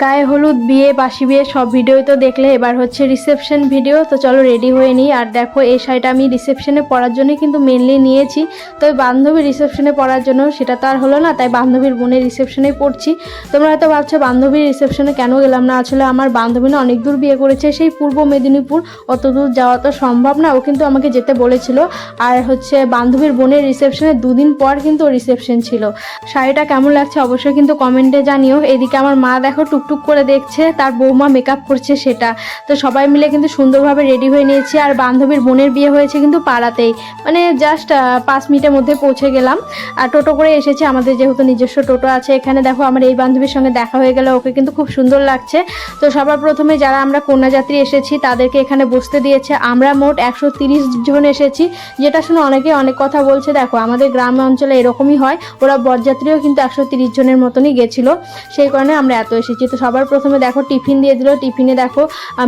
গায়ে হলুদ, বিয়ে, বাসি বিয়ে, সব ভিডিওই তো দেখলে। এবার হচ্ছে রিসেপশন ভিডিও তো চলো রেডি হয়ে নিই। আর দেখো, এই শাড়িটা আমি রিসেপশনে পরার জন্যই কিন্তু মেনলি নিয়েছি। তো ওই বান্ধবীর রিসেপশনে পরার জন্য সেটা তো আর হলো না, তাই বান্ধবীর বোনের রিসেপশনেই পড়ছি। তোমরা হয়তো ভাবছ বান্ধবীর রিসেপশনে কেন গেলাম না? আসলে আমার বান্ধবী না অনেক দূর বিয়ে করেছে, সেই পূর্ব মেদিনীপুর। অত দূর যাওয়া তো সম্ভব না, ও কিন্তু আমাকে যেতে বলেছিল। আর হচ্ছে বান্ধবীর বোনের রিসেপশনে দুদিন পর কিন্তু রিসেপশন ছিল। শাড়িটা কেমন লাগছে অবশ্যই কিন্তু কমেন্টে জানিও। এদিকে আমার মা দেখো টুকটুক করে দেখছে, তার বৌমা মেকআপ করছে সেটা। তো সবাই মিলে কিন্তু সুন্দরভাবে রেডি হয়ে নিয়েছি, আর বান্ধবীর বোনের বিয়ে হয়েছে কিন্তু পাড়াতেই। মানে জাস্ট পাঁচ মিনিটের মধ্যে পৌঁছে গেলাম। আর টোটো করে এসেছি, আমাদের যেহেতু নিজস্ব টোটো আছে, এখানে দেখো আমার এই বান্ধবীর সঙ্গে দেখা হয়ে গেল, ওকে কিন্তু খুব সুন্দর লাগছে। তো সবার প্রথমে যারা আমরা কন্যাযাত্রী এসেছি, তাদেরকে এখানে বসতে দিয়েছে। আমরা মোট একশো জন এসেছি, যেটা শুনে অনেকে অনেক কথা বলছে, দেখো আমাদের গ্রাম অঞ্চলে এরকমই হয়। ওরা বরযাত্রীও কিন্তু একশো জনের মতনই গেছিল। সেই কারণে আমরা এত এসেছি। তো সবার প্রথমে দেখো টিফিন দিয়ে দিল। টিফিনে দেখো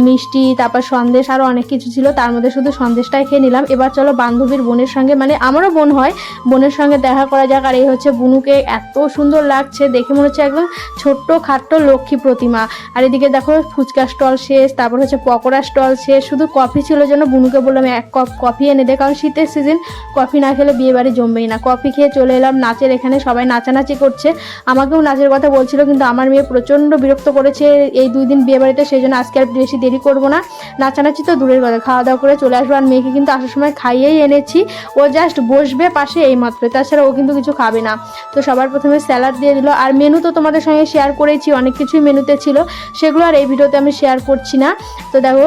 মিষ্টি, তারপর সন্দেশ আরও অনেক কিছু ছিল। তার মধ্যে শুধু সন্দেশটাই খেয়ে নিলাম। এবার চলো বান্ধবীর বোনের সঙ্গে মানে আমারও বোন হয়, বোনের সঙ্গে দেখা করা যাক। আর এই হচ্ছে বুনুকে এত সুন্দর লাগছে, দেখে মনে হচ্ছে একদম ছোট্ট খাট্ট লক্ষ্মী প্রতিমা। আর এদিকে দেখো ফুচকা স্টল শেষ, তারপর হচ্ছে পকোড়া স্টল শেষ। শুধু কফি ছিল জন্য বুনুকে বললাম, এক কাপ কফি এনে দে। কারণ শীতের সিজন, কফি না খেলে বিয়ে বাড়ি জমবেই না। কফি খেয়ে চলে এলাম, নাচের এখানে সবাই নাচানাচি করছে। আমাকেও নাচের কথা বলছিল, কিন্তু আমার মেয়ে প্রচণ্ড বিরক্ত করেছে এই দুই দিন বিয়ে বাড়িতে, সেই জন্য আজকে আর বেশি দেরি করব না। নাচানাচি তো দূরের কথা খাওয়া দাওয়া করে চলে আসব। আর মেয়েকে কিন্তু আসার সময় খাইয়েই এনেছি। ও জাস্ট বসবে পাশে এই মাত্র তাছাড়া ও কিন্তু কিছু খাবে না। তো সবার প্রথমে স্যালাড দিয়ে দিল। আর মেনু তো তোমাদের সঙ্গে শেয়ার করেছি, অনেক কিছুই মেনুতে ছিল। সেগুলো আর এই ভিডিওতে আমি শেয়ার করছি না। তো দেখো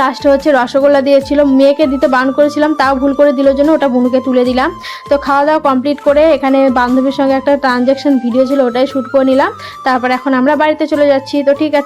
লাস্টে হচ্ছে রসগোল্লা দিয়েছিল, মেয়েকে দিতে বান করেছিলাম, তাও ভুল করে দিল জন্য ওটা বুনুকে তুলে দিলাম। তো খাওয়া দাওয়া কমপ্লিট করে এখানে বান্ধবীর সঙ্গে একটা ট্রানজ্যাকশন ভিডিও ছিল, ওটাই শ্যুট করে নিলাম। তারপর এখন আমরা বাড়িতে চলে যাচ্ছি, তো ঠিক আছে।